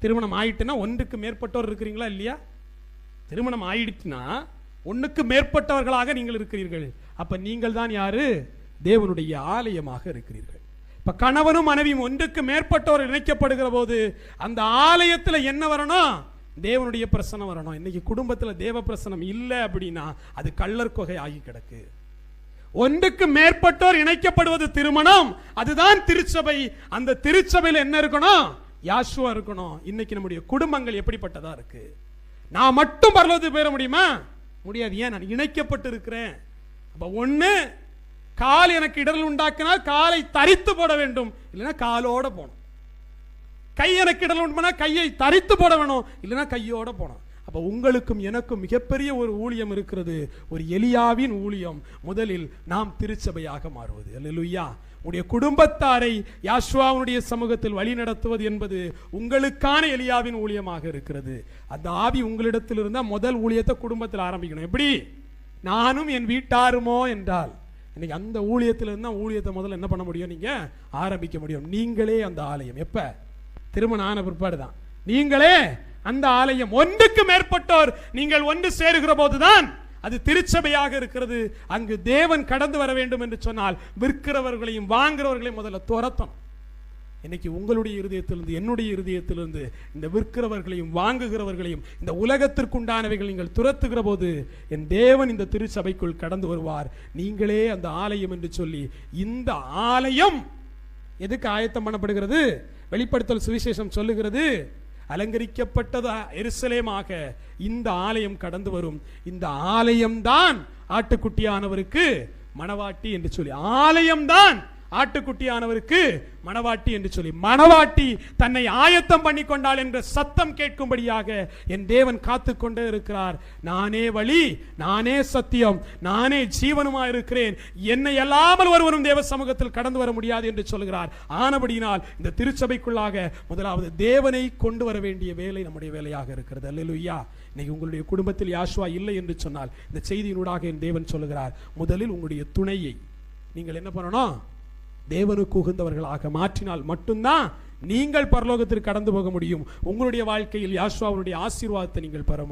திருமணம் ஆயிட்டுன்னா ஒன்றுக்கு மேற்பட்டோர் இருக்கிறீங்களா இல்லையா? திருமணம் ஆயிடுச்சுன்னா ஒன்றுக்கு மேற்பட்டவர்களாக நீங்கள் இருக்கிறீர்கள். அப்போ நீங்கள் தான் யாரு? தேவனுடைய ஆலயமாக இருக்கிறீர்கள். இப்போ கணவனும் மனைவியும் ஒன்றுக்கு மேற்பட்டோர் இணைக்கப்படுகிற போது அந்த ஆலயத்தில் என்ன வரணும்? தேவனுடைய பிரசனம் வரணும். இன்னைக்கு குடும்பத்தில் தேவ பிரசனம் இல்லை அப்படின்னா அது கள்ளர் கொகை ஆகி கிடக்கு. ஒன்றுக்கு மேற்பட்டோர் இணைக்கப்படுவது திருமணம். அதுதான் திருச்சபை. அந்த திருச்சபையில் என்ன இருக்கணும்? யாசுவா இருக்கணும். இன்னைக்கு நம்முடைய குடும்பங்கள் எப்படிப்பட்டதா இருக்கு? நான் மட்டும் பரலோகத்துக்கு போயிட முடியுமா? முடியாது. ஏன்? நான் இணைக்கப்பட்டு இருக்கிறேன் அப்போ ஒன்று கால் எனக்கு இடரல் உண்டாக்கினால் காலை தரித்து போட வேண்டும். இல்லைன்னா காலோட போகணும். கை எனக்கு இடல் உண்டு கையை தரித்து போட வேணும். இல்லைன்னா கையோட போனோம் அப்போ உங்களுக்கும் எனக்கும் மிகப்பெரிய ஒரு ஊழியம் இருக்கிறது. ஒரு எலியாவின் ஊழியம். முதலில் நாம் திருச்சபையாக மாறுவது. அல்லேலூயா. உடைய குடும்பத்தாரை யாஷ்வாவுடைய சமூகத்தில் வழி நடத்துவது என்பது உங்களுக்கான எலியாவின் ஊழியமாக இருக்கிறது. அந்த ஆவி உங்களிடத்தில் இருந்தால் முதல் ஊழியத்தை குடும்பத்தில் ஆரம்பிக்கணும். எப்படி? நானும் என் வீட்டாருமோ என்றால். இன்னைக்கு அந்த ஊழியத்தில் இருந்தால் ஊழியத்தை முதல்ல என்ன பண்ண முடியும் நீங்கள் ஆரம்பிக்க முடியும். நீங்களே அந்த ஆலயம். எப்போ? திருமணம் ஆன பிற்பாடு தான் நீங்களே அந்த ஆலயம் ஒன்றுக்கு மேற்பட்டோர் நீங்கள் ஒன்று சேருகிற போதுதான் அது திருச்சபையாக இருக்கிறது. அங்கு தேவன் கடந்து வர வேண்டும் என்று சொன்னால் விற்கிறவர்களையும் வாங்குறவர்களையும் முதல்ல துரத்தணும். இன்னைக்கு உங்களுடைய இருதயத்திலிருந்து என்னுடைய இருதயத்திலிருந்து இந்த விற்கிறவர்களையும் வாங்குகிறவர்களையும் இந்த உலகத்திற்குண்டானவைகள் நீங்கள் துரத்துகிற போது என் தேவன் இந்த திருச்சபைக்குள் கடந்து வருவார். நீங்களே அந்த ஆலயம் என்று சொல்லி இந்த ஆலயம் எதுக்கு ஆயத்தம் பண்ணப்படுகிறது? வெளிப்படுத்தல் சுவிசேஷம் சொல்லுகிறது. அலங்கரிக்கப்பட்டதா எருசலேமாக இந்த ஆலயம் கடந்து வரும். இந்த ஆலயம்தான் ஆட்டுக்குட்டியானவருக்கு மணவாட்டி என்று சொல்லி. ஆலயம்தான் ஆட்டுக்குட்டியானவருக்கு மணவாட்டி என்று சொல்லி மணவாட்டி தன்னை ஆயத்தம் பண்ணி கொண்டாள் என்ற சத்தம் கேட்கும்படியாக என் தேவன் காத்து கொண்டே இருக்கிறார். நானே வழி நானே சத்தியம் நானே ஜீவனுமா இருக்கிறேன் என்னை அல்லாமல் ஒருவரும் தேவ சமூகத்தில் கடந்து வர முடியாது என்று சொல்கிறார். ஆனபடியினால் இந்த திருச்சபைக்குள்ளாக முதலாவது தேவனை கொண்டு வர வேண்டிய வேலை நம்முடைய வேலையாக இருக்கிறது. அல்லா இன்னைக்கு உங்களுடைய குடும்பத்தில் யாஷ்வா இல்லை என்று சொன்னால் இந்த செய்தியினூடாக என் தேவன் சொல்லுகிறார். முதலில் உங்களுடைய துணையை. நீங்கள் என்ன பண்ணணும்? தேவனுக்கு உகந்தவர்களாக மாற்றினால் மட்டும்தான் நீங்கள் பரலோகத்திற்கு கடந்து போக முடியும். உங்களுடைய வாழ்க்கையில் யாஷ்வாவுடைய ஆசீர்வாதத்தை நீங்கள் பெற முடியும்.